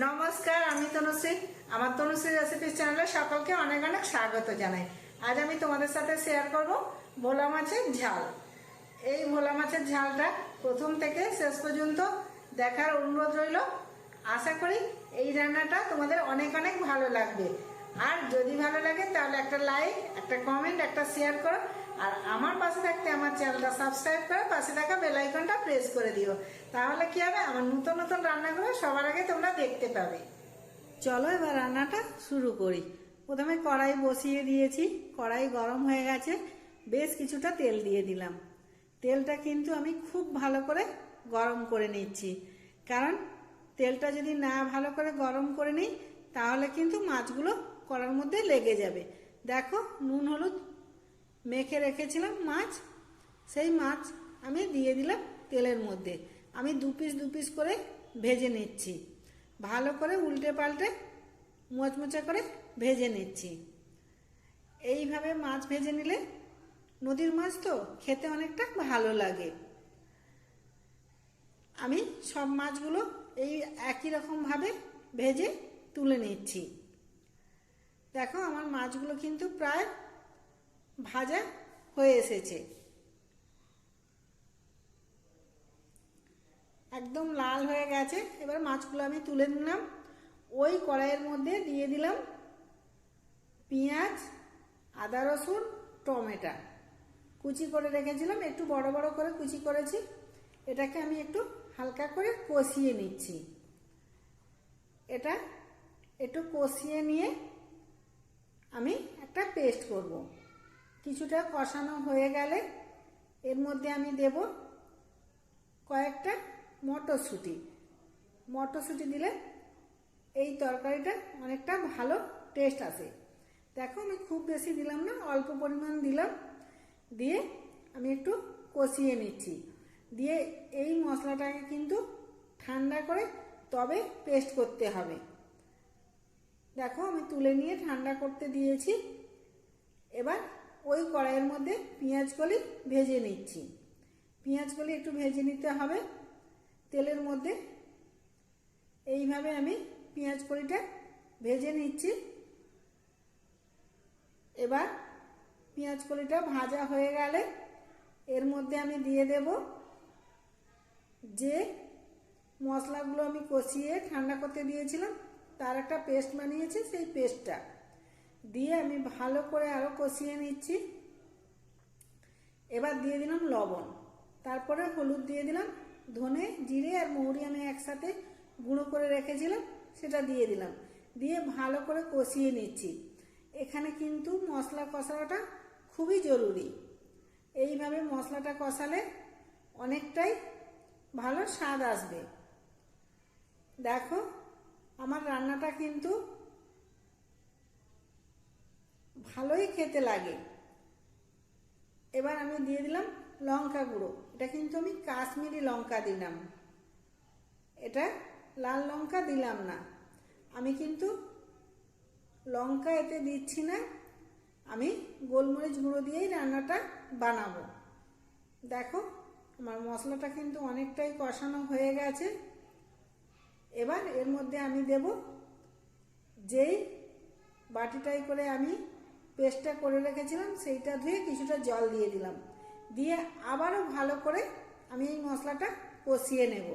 নমস্কার, আমি তনুশ্রী। আমার তনুশ্রী রেসিপিস চ্যানেলে সকলকে অনেক অনেক স্বাগত জানাই। আজ আমি তোমাদের সাথে শেয়ার করব ভোলা মাছের ঝাল। এই ভোলা মাছের ঝালটা প্রথম থেকে শেষ পর্যন্ত দেখার অনুরোধ রইল। আশা করি এই রান্নাটা তোমাদের অনেক অনেক ভালো লাগবে। আর যদি ভালো লাগে তাহলে একটা লাইক একটা কমেন্ট একটা শেয়ার করো। আর আমার পাশে থাকতে আমার চ্যানেলটা সাবস্ক্রাইব করে পাশে থাকা বেলাইকনটা প্রেস করে দিও। তাহলে কি হবে? আমার নতুন নতুন রান্নাগুলো সবার আগে তোমরা দেখতে পাবে। চলো এবার রান্নাটা শুরু করি। প্রথমে কড়াই বসিয়ে দিয়েছি। কড়াই গরম হয়ে গেছে। বেশ কিছুটা তেল দিয়ে দিলাম। তেলটা কিন্তু আমি খুব ভালো করে গরম করে নিচ্ছি। কারণ তেলটা যদি না ভালো করে গরম করে নিই, তাহলে কিন্তু মাছগুলো কড়ার মধ্যে লেগে যাবে। দেখো, নুন, হলুদ মেখে রেখেছিলাম মাছ, সেই মাছ আমি দিয়ে দিলাম তেলের মধ্যে। আমি দু পিস দু পিস করে ভেজে নিচ্ছি। ভালো করে উল্টে পাল্টে মোচমোচা করে ভেজে নিচ্ছি। এইভাবে মাছ ভেজে নিলে নদীর মাছ তো খেতে অনেকটা ভালো লাগে। আমি সব মাছগুলো এই একই রকমভাবে ভেজে তুলে নিচ্ছি। দেখো আমার মাছগুলো কিন্তু প্রায় ভাজা হয়ে এসেছে। একদম লাল হয়ে গেছে। এবার মাছগুলো আমি তুলে নিলাম। ওই কড়াইয়ের মধ্যে দিয়ে দিলাম পেঁয়াজ, আদা রসুন, টমেটো। কুচি করে রেখেছিলাম। একটু বড় বড় করে কুচি করেছি। এটাকে আমি একটু হালকা করে কষিয়ে নিচ্ছি। এটা একটু কষিয়ে নিয়ে আমি একটা পেস্ট করব। কিছুটা কষানো হয়ে গেলে এর মধ্যে আমি দেব কয়েকটা মটরশুঁটি। মটরশুঁটি দিলে এই তরকারিটা অনেকটা ভালো টেস্ট আসে। দেখো আমি খুব বেশি দিলাম না, অল্প পরিমাণ দিলাম। দিয়ে আমি একটু কষিয়ে নিচ্ছি। দিয়ে এই মশলাটাকে কিন্তু ঠান্ডা করে তবে পেস্ট করতে হবে। দেখো আমি তুলে নিয়ে ঠান্ডা করতে দিয়েছি। এবার ওই কড়াইয়ের মধ্যে পেঁয়াজগুলি ভেজে নিচ্ছি। পেঁয়াজগুলি একটু ভেজে নিতে হবে। তেলের মধ্যে এইভাবে আমি পেঁয়াজ কড়িটা ভেজে নিচ্ছি। এবার পেঁয়াজ কড়িটা ভাজা হয়ে গেলে এর মধ্যে আমি দিয়ে দেব যে মশলাগুলো আমি কষিয়ে ঠান্ডা করতে দিয়েছিলাম, তার একটা পেস্ট বানিয়েছি, সেই পেস্টটা। দিয়ে আমি ভালো করে আরও কষিয়ে নিচ্ছি। এবার দিয়ে দিলাম লবণ। তারপরে হলুদ দিয়ে দিলাম, ধনে, জিরে আর মৌরি আমি একসাথে গুঁড়ো করে রেখেছিলাম, সেটা দিয়ে দিলাম। দিয়ে ভালো করে কষিয়ে নিচ্ছি। এখানে কিন্তু মশলা কষানোটা খুবই জরুরি। এইভাবে মশলাটা কষালে অনেকটাই ভালো স্বাদ আসবে। দেখো, আমার রান্নাটা কিন্তু ভালোই খেতে লাগে। এবার আমি দিয়ে দিলাম লঙ্কা গুঁড়ো। এটা কিন্তু আমি কাশ্মীরি লঙ্কা দিলাম। এটা লাল লঙ্কা দিলাম না। আমি কিন্তু লঙ্কা এতে দিচ্ছি না। আমি গোলমরিচ গুঁড়ো দিয়েই রান্নাটা বানাবো। দেখো, আমার মশলাটা কিন্তু অনেকটাই কষানো হয়ে গেছে। এবার এর মধ্যে আমি দেব যেই বাটিটাই করে আমি পেস্টটা করে রেখেছিলাম, সেইটা ধুয়ে কিছুটা জল দিয়ে দিলাম। দিয়ে আবারও ভালো করে আমি এই মশলাটা কষিয়ে নেব।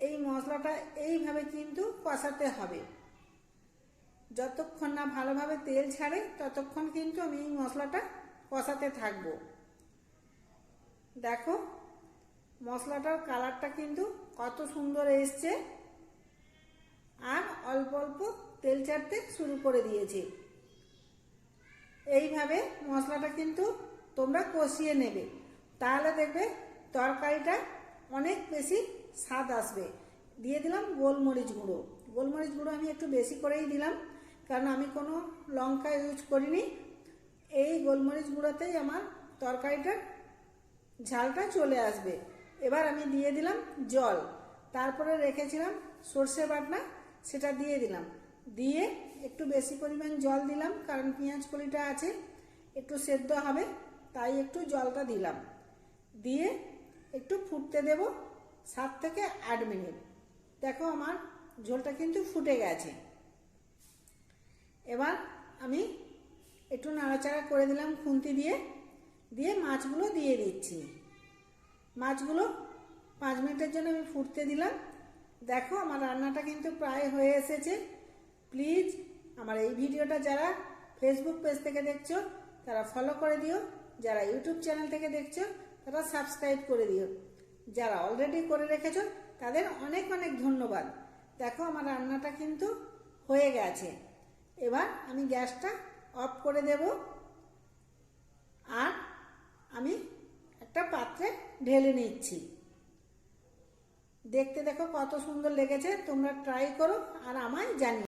এই মশলাটা এইভাবে কিন্তু কষাতে হবে। যতক্ষণ না ভালোভাবে তেল ছাড়ে, ততক্ষণ কিন্তু আমি এই মশলাটা কষাতে থাকব। দেখো, মশলাটার কালারটা কিন্তু কত সুন্দর এসছে। আর অল্প অল্প তেল ছাড়তে শুরু করে দিয়েছে। এইভাবে মশলাটা কিন্তু তোমরা কষিয়ে নেবে। তাহলে দেখবে তরকারিটা অনেক বেশি স্বাদ আসবে। দিয়ে দিলাম গোলমরিচ গুঁড়ো। গোলমরিচ গুঁড়ো আমি একটু বেশি করেই দিলাম, কারণ আমি কোনো লঙ্কা ইউজ করিনি। এই গোলমরিচ গুঁড়োতেই আমার তরকারিটার ঝালটা চলে আসবে। এবার আমি দিয়ে দিলাম জল। তারপরে রেখেছিলাম সর্ষে বাটনা সেটা দিয়ে দিলাম। দিয়ে একটু বেশি পরিমাণ জল দিলাম, কারণ পেঁয়াজ কলিটা আছে, একটু সেদ্ধ হবে, তাই একটু জলটা দিলাম। দিয়ে একটু ফুটতে দেব সাত থেকে আট মিনিট। দেখো আমার ঝোলটা কিন্তু ফুটে গেছে। এবার আমি একটু নাড়াচাড়া করে দিলাম খুন্তি দিয়ে দিয়ে মাছগুলো দিয়ে দিচ্ছি। মাছগুলো পাঁচ মিনিটের জন্য আমি ফুটতে দিলাম। দেখো আমার রান্নাটা কিন্তু প্রায় হয়ে এসেছে। প্লিজ আমার এই ভিডিওটা যারা ফেসবুক পেজ থেকে দেখছ, তারা ফলো করে দিও। যারা ইউটিউব চ্যানেল থেকে দেখছ, তারা সাবস্ক্রাইব করে দিও। যারা অলরেডি করে রেখেছো, তাদের অনেক অনেক ধন্যবাদ। দেখো আমার রান্নাটা কিন্তু হয়ে গেছে। এবার আমি গ্যাসটা অফ করে দেব। আর আমি একটা পাত্রে ঢেলে নিচ্ছি। দেখতে দেখো কত সুন্দর লেগেছে, তোমরা ট্রাই করো আর আমায় জানিও।